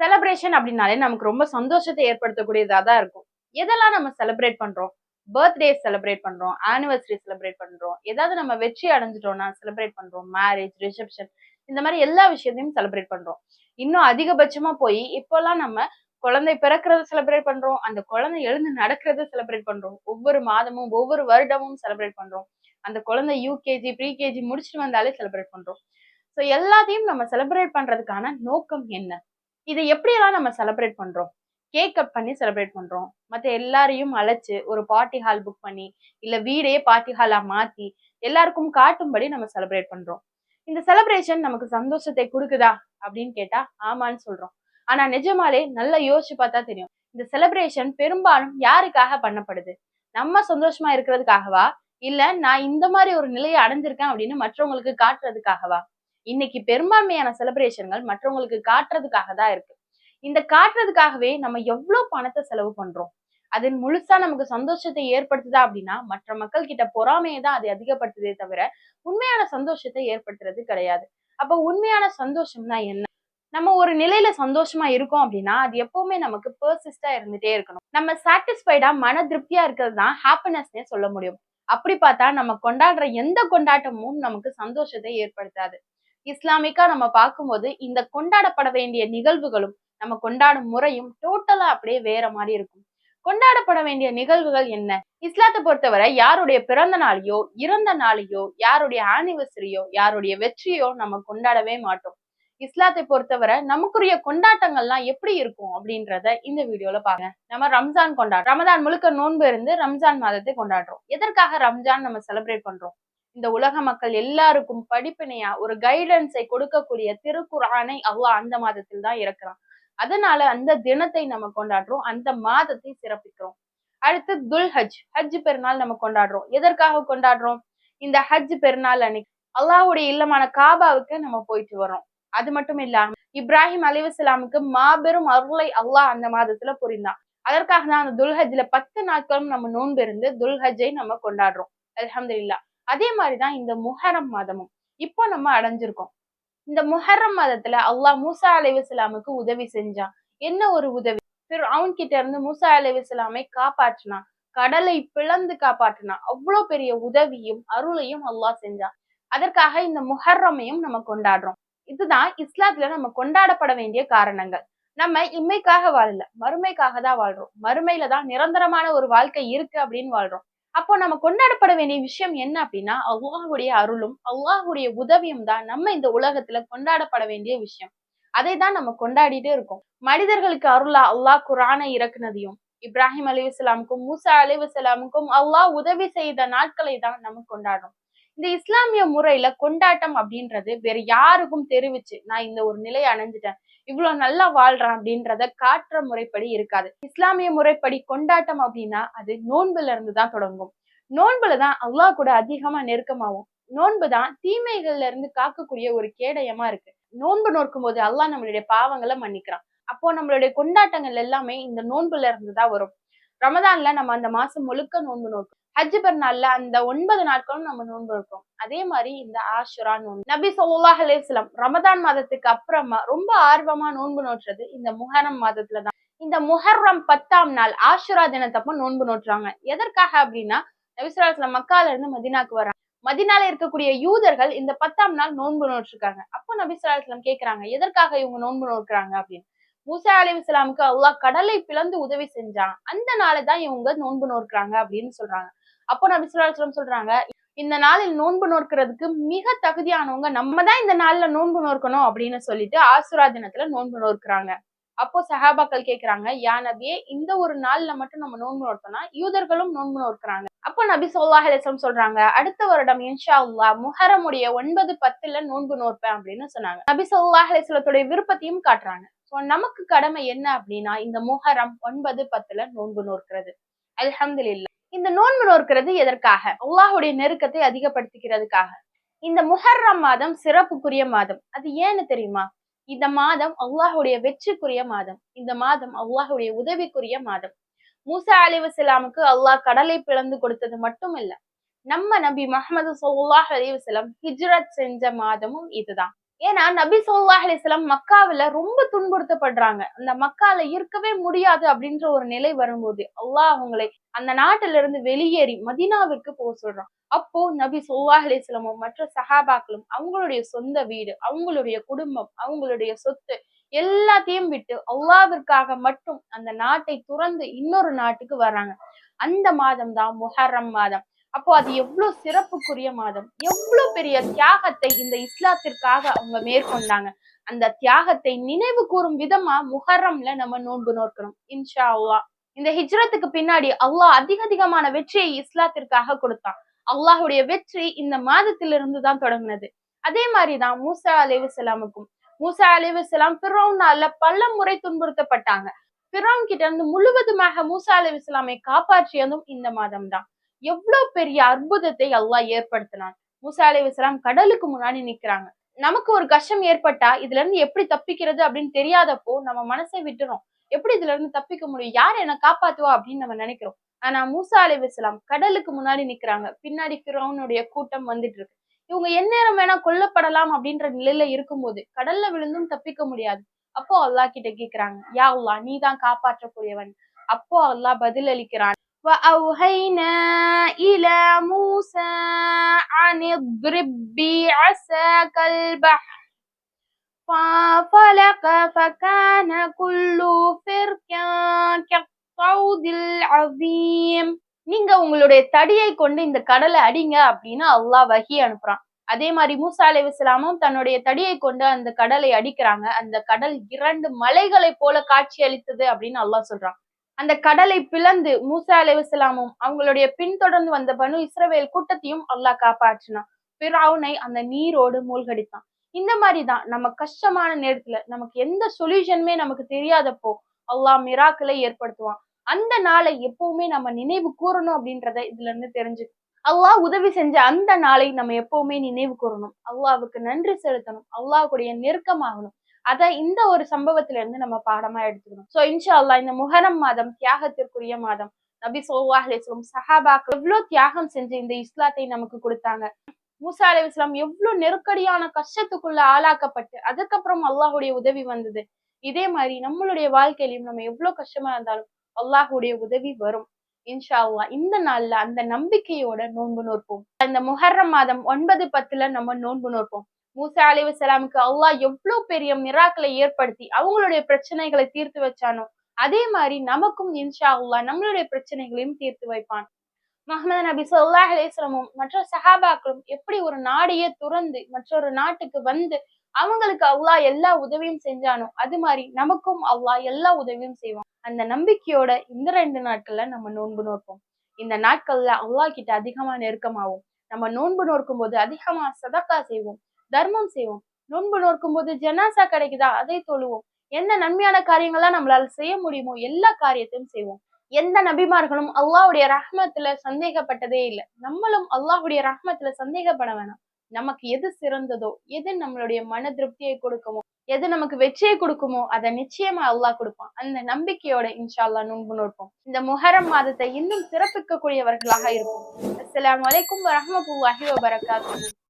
Celebration அப்படின்னாலே நமக்கு ரொம்ப சந்தோஷத்தை ஏற்படுத்தக்கூடியதாக தான் இருக்கும். எதெல்லாம் நம்ம செலிப்ரேட் பண்றோம்? பர்த்டே செலிப்ரேட் பண்றோம் ஆனிவர்சரி செலிப்ரேட் பண்றோம் ஏதாவது நம்ம வெற்றி அடைஞ்சிட்டோம்னா செலிப்ரேட் பண்றோம் மேரேஜ் ரிசப்ஷன் இந்த மாதிரி எல்லா விஷயத்தையும் செலிப்ரேட் பண்றோம். இன்னும் அதிகபட்சமா போய் இப்போல்லாம் நம்ம குழந்தை பிறக்கிறத செலிப்ரேட் பண்றோம் அந்த குழந்தை எழுந்து நடக்கிறத செலிப்ரேட் பண்றோம். ஒவ்வொரு மாதமும் ஒவ்வொரு வருடமும் செலிப்ரேட் பண்றோம். அந்த குழந்தை யூகேஜி ப்ரீகேஜி முடிச்சுட்டு வந்தாலே செலிப்ரேட் பண்றோம். ஸோ எல்லாத்தையும் நம்ம செலிப்ரேட் பண்றதுக்கான நோக்கம் என்ன? இதை எப்படியெல்லாம் நம்ம செலிப்ரேட் பண்றோம்? கேக் கட் பண்ணி செலிப்ரேட் பண்றோம். மற்ற எல்லாரையும் அழைச்சு ஒரு பார்ட்டி ஹால் புக் பண்ணி இல்ல வீடே பார்ட்டி ஹாலா மாத்தி எல்லாருக்கும் காட்டும்படி நம்ம செலிப்ரேட் பண்றோம். இந்த செலிப்ரேஷன் நமக்கு சந்தோஷத்தை கொடுக்குதா? அப்படின்னு கேட்டா ஆமான்னு சொல்றோம். ஆனா நிஜமாலே நல்லா யோசிச்சு பார்த்தா தெரியும். இந்த செலிப்ரேஷன் பெரும்பாலும் யாருக்காக பண்ணப்படுது? நம்ம சந்தோஷமா இருக்கிறதுக்காகவா? இல்ல நான் இந்த மாதிரி ஒரு நிலையை அடைஞ்சிருக்கேன் அப்படின்னு மற்றவங்களுக்கு காட்டுறதுக்காகவா? இன்னைக்கு பெரும்பான்மையான செலிப்ரேஷன்கள் மற்றவங்களுக்கு காட்டுறதுக்காக தான் இருக்கு. இந்த காட்டுறதுக்காகவே நம்ம எவ்வளவு பணத்தை செலவு பண்றோம்? அது முழுசா நமக்கு சந்தோஷத்தை ஏற்படுத்துதா அப்படின்னா மற்ற மக்கள் கிட்ட பொறாமையை தான் அது அதிகப்படுத்துதே தவிர உண்மையான சந்தோஷத்தை ஏற்படுத்துறது கிடையாது. அப்ப உண்மையான சந்தோஷம்னா என்ன? நம்ம ஒரு நிலையில சந்தோஷமா இருக்கோம் அப்படின்னா அது எப்பவுமே நமக்கு பர்சிஸ்டா இருந்துட்டே இருக்கணும். நம்ம சாட்டிஸ்ஃபைடா மன திருப்தியா இருக்கிறது தான் ஹாப்பினஸ்னே சொல்ல முடியும். அப்படி பார்த்தா நம்ம கொண்டாடுற எந்த கொண்டாட்டமும் நமக்கு சந்தோஷத்தை ஏற்படுத்தாது. இஸ்லாமிக்கா நம்ம பார்க்கும்போது இந்த கொண்டாடப்பட வேண்டிய நிகழ்வுகளும் நம்ம கொண்டாடும் முறையும் டோட்டலா அப்படியே வேற மாதிரி இருக்கும். கொண்டாடப்பட வேண்டிய நிகழ்வுகள் என்ன? இஸ்லாத்தை பொறுத்தவரை யாருடைய பிறந்த நாளையோ இறந்த நாளையோ யாருடைய ஆனிவர்சரியோ யாருடைய வெற்றியோ நம்ம கொண்டாடவே மாட்டோம். இஸ்லாத்தை பொறுத்தவரை நமக்குரிய கொண்டாட்டங்கள்லாம் எப்படி இருக்கும் அப்படின்றத இந்த வீடியோல பாருங்க. நம்ம ரம்ஜான் கொண்டாடுறோம் ரமதான் முழுக்க நோன்பு இருந்து ரம்ஜான் மாதத்தை கொண்டாடுறோம். எதற்காக ரம்ஜான் நம்ம செலிப்ரேட் பண்றோம்? இந்த உலக மக்கள் எல்லாருக்கும் படிப்பினையா ஒரு கைடன்ஸை கொடுக்கக்கூடிய திருக்குறானை அல்லாஹ் அந்த மாதத்தில் தான் இறக்குறான். அதனால அந்த தினத்தை நம்ம கொண்டாடுறோம் அந்த மாதத்தை சிறப்பிக்கிறோம். அடுத்து துல் ஹஜ் ஹஜ் பெருநாள் நம்ம கொண்டாடுறோம். எதற்காக கொண்டாடுறோம்? இந்த ஹஜ் பெருநாள் அன்னைக்கு அல்லாஹுடைய இல்லமான காபாவுக்கு நம்ம போயிட்டு வரோம் அது மட்டும் இல்லாம இப்ராஹிம் அலிவசலாமுக்கு மாபெரும் அருளை அல்லாஹ் அந்த மாதத்துல புரிந்தான். அதற்காக தான் அந்த துல்ஹஜ்ல பத்து நாட்களும் நம்ம நோன்பு இருந்து துல்ஹஜ்ஜை நம்ம கொண்டாடுறோம். அலமதுல்லா அதே மாதிரிதான் இந்த முஹரம் மாதமும். இப்போ நம்ம அடைஞ்சிருக்கோம். இந்த முஹர்ரம் மாதத்துல அல்லாஹ் மூசா அலைவசலாமுக்கு உதவி செஞ்சான். என்ன ஒரு உதவி? அவன் கிட்ட இருந்து மூசா அலைவசலாமை காப்பாற்றினான். கடலை பிளந்து காப்பாற்றினான். அவ்வளவு பெரிய உதவியும் அருளையும் அல்லாஹ் செஞ்சான். அதற்காக இந்த முஹர்ரமையும் நம்ம கொண்டாடுறோம். இதுதான் இஸ்லாத்துல நம்ம கொண்டாடப்பட வேண்டிய காரணங்கள். நம்ம இம்மைக்காக வாழல மறுமைக்காக தான் வாழ்றோம். மறுமையில தான் நிரந்தரமான ஒரு வாழ்க்கை இருக்கு அப்படின்னு வாழ்றோம். அப்போ நம்ம கொண்டாடப்பட வேண்டிய விஷயம் என்ன அப்படின்னா அல்லாஹுடைய அருளும் அல்லாஹுடைய உதவியும் தான் நம்ம இந்த உலகத்துல கொண்டாடப்பட வேண்டிய விஷயம். அதை தான் நம்ம கொண்டாடிட்டே இருக்கோம். மனிதர்களுக்கு அருளா அல்லாஹ் குரானை இறக்குனதையும் இப்ராஹிம் அலிவசலாமுக்கும் மூசா அலிவசலாமுக்கும் அல்லாஹ் உதவி செய்த நாட்களை தான் நம்ம கொண்டாடுறோம். இந்த இஸ்லாமிய முறையில கொண்டாட்டம் அப்படின்றது வேற யாருக்கும் தெரிவிச்சு நான் இந்த ஒரு நிலையை அணைஞ்சிட்டேன் இவ்வளவு நல்லா வாழ்றான் அப்படின்றத காட்டுற முறைப்படி இருக்காது. இஸ்லாமிய முறைப்படி கொண்டாட்டம் அப்படின்னா அது நோன்புல இருந்து தான் தொடங்கும். நோன்புல தான் அல்லாஹ் கூட அதிகமா நெருக்கமாகும். நோன்பு தான் தீமைகள்ல இருந்து காக்கக்கூடிய ஒரு கேடயமா இருக்கு. நோன்பு நோக்கும் போது அல்லாஹ் நம்மளுடைய பாவங்களை மன்னிக்கிறான். அப்போ நம்மளுடைய கொண்டாட்டங்கள் எல்லாமே இந்த நோன்புல இருந்து தான் வரும். ரமதான்ல நம்ம அந்த மாசம் முழுக்க நோன்பு நோக்கும். ஹஜ் பெருநாள்ல அந்த ஒன்பது நாட்களும் நம்ம நோன்பு இருக்கோம் அதே மாதிரி இந்த ஆஷுரா நோன்பு. நபி சொல்லாஹ் அலிஸ்லாம் ரமதான் மாதத்துக்கு அப்புறமா ரொம்ப ஆர்வமா நோன்பு நோட்டுறது இந்த முஹரம் மாதத்துலதான் இந்த முஹர்ரம் பத்தாம் நாள் ஆஷுரா தினத்தப்ப நோன்பு நோட்டுறாங்க எதற்காக அப்படின்னா நபிசுல்லாஸ்லாம் மக்கால இருந்து மதினாக்கு வர்றாங்க மதினால இருக்கக்கூடிய யூதர்கள் இந்த பத்தாம் நாள் நோன்பு நோட்டிருக்காங்க அப்போ நபிசுல்லாஸ்லாம் கேக்குறாங்க எதற்காக இவங்க நோன்பு நோக்குறாங்க அப்படின்னு. மூசா அலி இஸ்லாமுக்கு அல்லாஹ் கடலை பிளந்து உதவி செஞ்சான். அந்த நாளை தான் இவங்க நோன்பு நோக்குறாங்க அப்படின்னு சொல்றாங்க. அப்போ நபி சொல்லா சொல்றாங்க இந்த நாளில் நோன்பு நோக்கிறதுக்கு மிக தகுதியானவங்க நம்ம தான் இந்த நாள்ல நோன்பு நோக்கணும் அப்படின்னு சொல்லிட்டு ஆசுரா தினத்துல நோன்பு நோக்குறாங்க அப்போ சஹாபாக்கள் கேக்குறாங்க யா நபியே இந்த ஒரு நாள்ல மட்டும் நம்ம நோன்பு நோக்கணும் யூதர்களும் நோன்பு நோக்குறாங்க அப்போ நபி சொல்லாஹ் அலிஸ்லம் சொல்றாங்க அடுத்த வருடம் இன்ஷா அல்லா முஹரமுடைய ஒன்பது பத்துல நோன்பு நோற்பேன் அப்படின்னு சொன்னாங்க. நபி சொல்லாஹ் அலிஸ்லத்துடைய விருப்பத்தையும் காட்டுறாங்க. ஸோ நமக்கு கடமை என்ன அப்படின்னா இந்த முஹரம் ஒன்பது பத்துல நோன்பு நோக்கிறது அல்ஹம்துலில்லா இந்த நோன்பு நோக்கிறது எதற்காக? அல்லாஹுடைய நெருக்கத்தை அதிகப்படுத்திக்கிறதுக்காக. இந்த முஹர்ரம் மாதம் சிறப்புக்குரிய மாதம். அது ஏன்னு தெரியுமா? இந்த மாதம் அல்லாஹுடைய வெற்றிக்குரிய மாதம். இந்த மாதம் அல்லாஹுடைய உதவிக்குரிய மாதம். மூசா அலி வசலாமுக்கு அல்லாஹ் கடலை பிளந்து கொடுத்தது மட்டும் இல்ல நம்ம நபி முகமது சொல்லாஹ் அலி ஹிஜ்ரத் செஞ்ச மாதமும் இதுதான். ஏன்னா நபி சொல்லா அலிஸ்லாம் மக்காவில ரொம்ப துன்புறுத்தப்படுறாங்க. அந்த மக்கால இருக்கவே முடியாது அப்படின்ற ஒரு நிலை வரும்போது அல்லாஹ் அவங்களை அந்த நாட்டில இருந்து வெளியேறி மதீனாவிற்கு போக சொல்றான். அப்போ நபி சொல்லா அலிஸ்லமும் மற்ற சஹாபாக்களும் அவங்களுடைய சொந்த வீடு அவங்களுடைய குடும்பம் அவங்களுடைய சொத்து எல்லாத்தையும் விட்டு அல்லாவிற்காக மட்டும் அந்த நாட்டை துறந்து இன்னொரு நாட்டுக்கு வர்றாங்க. அந்த மாதம் தான் முஹர்ரம் மாதம். அப்போ அது எவ்வளவு சிறப்புக்குரிய மாதம். எவ்வளவு பெரிய தியாகத்தை இந்த இஸ்லாத்திற்காக அவங்க மேற்கொண்டாங்க. அந்த தியாகத்தை நினைவு கூறும் விதமா முஹர்ரம்ல நம்ம நோன்பு நோக்கணும் இன்ஷா அல்லா இந்த ஹிஜ்ரத்துக்கு பின்னாடி அல்லாஹ் அதிக அதிகமான வெற்றியை இஸ்லாத்திற்காக கொடுத்தான். அல்லாஹுடைய வெற்றி இந்த மாதத்திலிருந்து தான் தொடங்கினது. அதே மாதிரிதான் மூசா அலிவுசலாமுக்கும் மூசா அலிவுசலாம் பிறவுனால பல முறை துன்புறுத்தப்பட்டாங்க. பிறவன் கிட்ட இருந்து முழுவதுமாக மூசா அலிவுசலாமை காப்பாற்றியதும் இந்த மாதம் தான் எவ்வளவு பெரிய அற்புதத்தை அல்லாஹ் ஏற்படுத்தினான். மூசா அலைவசலாம் கடலுக்கு முன்னாடி நிக்கிறாங்க. நமக்கு ஒரு கஷ்டம் ஏற்பட்டா இதுல இருந்து எப்படி தப்பிக்கிறது அப்படின்னு தெரியாதப்போ நம்ம மனசை விட்டுறோம். எப்படி இதுல இருந்து தப்பிக்க முடியும்? யார் என்ன காப்பாத்துவா அப்படின்னு நம்ம நினைக்கிறோம். ஆனா மூசா அலைவசலாம் கடலுக்கு முன்னாடி நிக்கிறாங்க. பின்னாடி பிறவனுடைய கூட்டம் வந்துட்டு இருக்கு. இவங்க எந்நேரம் வேணா கொல்லப்படலாம் அப்படின்ற நிலையில இருக்கும்போது கடல்ல விழுந்தும் தப்பிக்க முடியாது. அப்போ அல்லாஹ் கிட்ட கேக்குறாங்க யா அல்லா நீ தான் காப்பாற்றக்கூடியவன். அப்போ அல்லாஹ் பதில் அளிக்கிறான் وأوهينا إلى موسى أن اضرب بعصاك البحر فانفلق فكان كل فرق كالطود العظيم நீங்க உங்களுடைய தடியை கொண்டு இந்த கடலை அடிங்க அப்படின்னு அல்லாஹ் வகி அனுப்புறான் அதே மாதிரி மூசா அலைவிஸ்லாமும் தன்னுடைய தடியை கொண்டு அந்த கடலை அடிக்கிறாங்க அந்த கடல் இரண்டு மலைகளை போல காட்சி அளித்தது அப்படின்னு அல்லாஹ் சொல்றான் அந்த கடலை பிளந்து மூசா அலைவசலாமும் அவங்களுடைய பின்தொடர்ந்து வந்த பனு இஸ்ரவேல் கூட்டத்தையும் அல்லாஹ் காப்பாற்றினான். பிராவுனை அந்த நீரோடு மூழ்கடித்தான். இந்த மாதிரிதான் நம்ம கஷ்டமான நேரத்துல நமக்கு எந்த சொல்யூஷனுமே நமக்கு தெரியாதப்போ அல்லாஹ் மிராக்களை ஏற்படுத்துவான். அந்த நாளை எப்பவுமே நம்ம நினைவு கூறணும் அப்படின்றத இதுல இருந்து தெரிஞ்சு அல்லாஹ் உதவி செஞ்ச அந்த நாளை நம்ம எப்பவுமே நினைவு கூறணும். அல்லாவுக்கு நன்றி செலுத்தணும். அல்லாஹ்வுடைய நெருக்கமாகணும். அதை இந்த ஒரு சம்பவத்துல இருந்து நம்ம பாடமா எடுத்துக்கணும். சோ இன்ஷா அல்லாஹ் இந்த முஹரம் மாதம் தியாகத்திற்குரிய மாதம் நபி ஸல்லல்லாஹு அலைஹி வஸல்லம் எவ்வளவு தியாகம் செஞ்சு இந்த இஸ்லாத்தை நமக்கு கொடுத்தாங்க. மூசா அலி இஸ்லாம் எவ்வளவு நெருக்கடியான கஷ்டத்துக்குள்ள ஆளாக்கப்பட்டு அதுக்கப்புறம் அல்லாஹுடைய உதவி வந்தது. இதே மாதிரி நம்மளுடைய வாழ்க்கையிலும் நம்ம எவ்வளவு கஷ்டமா இருந்தாலும் அல்லாஹுடைய உதவி வரும். இன்ஷா அல்லாஹ் இந்த நாள்ல அந்த நம்பிக்கையோட நோன்பு நோற்போம். இந்த முஹர்ரம் மாதம் ஒன்பது பத்துல நம்ம நோன்பு நோற்போம். மூசா அலி வசலாமுக்கு அல்லாஹ் எவ்வளவு பெரிய மிராக்களை ஏற்படுத்தி அவங்களுடைய பிரச்சனைகளை தீர்த்து வச்சானோ அதே மாதிரி நமக்கும் இன்ஷா அல்லா நம்மளுடைய பிரச்சனைகளையும் தீர்த்து வைப்பான். முகமது நபி சொல்லாஹ் அலிஸ்லமும் மற்ற சஹாபாக்களும் எப்படி ஒரு நாடையே துறந்து மற்றொரு நாட்டுக்கு வந்து அவங்களுக்கு அல்லாஹ் எல்லா உதவியும் செஞ்சானோ அது மாதிரி நமக்கும் அல்லாஹ் எல்லா உதவியும் செய்வான். அந்த நம்பிக்கையோட இந்த ரெண்டு நாட்கள்ல நம்ம நோன்பு நோற்போம். இந்த நாட்கள்ல அல்லாஹ் கிட்ட அதிகமா நெருக்கமாகும் நம்ம நோன்பு நோக்கும் போது அதிகமா சதக்கா செய்வோம். தர்மம் செய்வோம். நோன்பு நோக்கும் போது ஜனாசா கிடைக்குதா? அதை தொழுவோம். எந்த நன்மையான காரியங்கள்லாம் நம்மளால செய்ய முடியுமோ எல்லா காரியத்தையும் செய்வோம். எந்த நபிமார்களும் அல்லாஹ்வுடைய ரஹ்மத்துல சந்தேகப்பட்டதே இல்லை. நம்மளும் அல்லாஹ்வுடைய ரஹ்மத்துல சந்தேகப்பட வேணாம். நமக்கு எது சிறந்ததோ எது நம்மளுடைய மன திருப்தியை கொடுக்குமோ எது நமக்கு வெற்றியை கொடுக்குமோ அதை நிச்சயமா அல்லாஹ் கொடுப்பான். அந்த நம்பிக்கையோட இன்ஷா அல்லாஹ் நோன்பு நோற்போம். இந்த முஹரம் மாதத்தை இன்னும் சிறப்பிக்கக்கூடியவர்களாக இருப்போம். அஸ்ஸலாமு அலைக்கும் வரஹ்மத்துல்லாஹி வபரகாத்துஹு.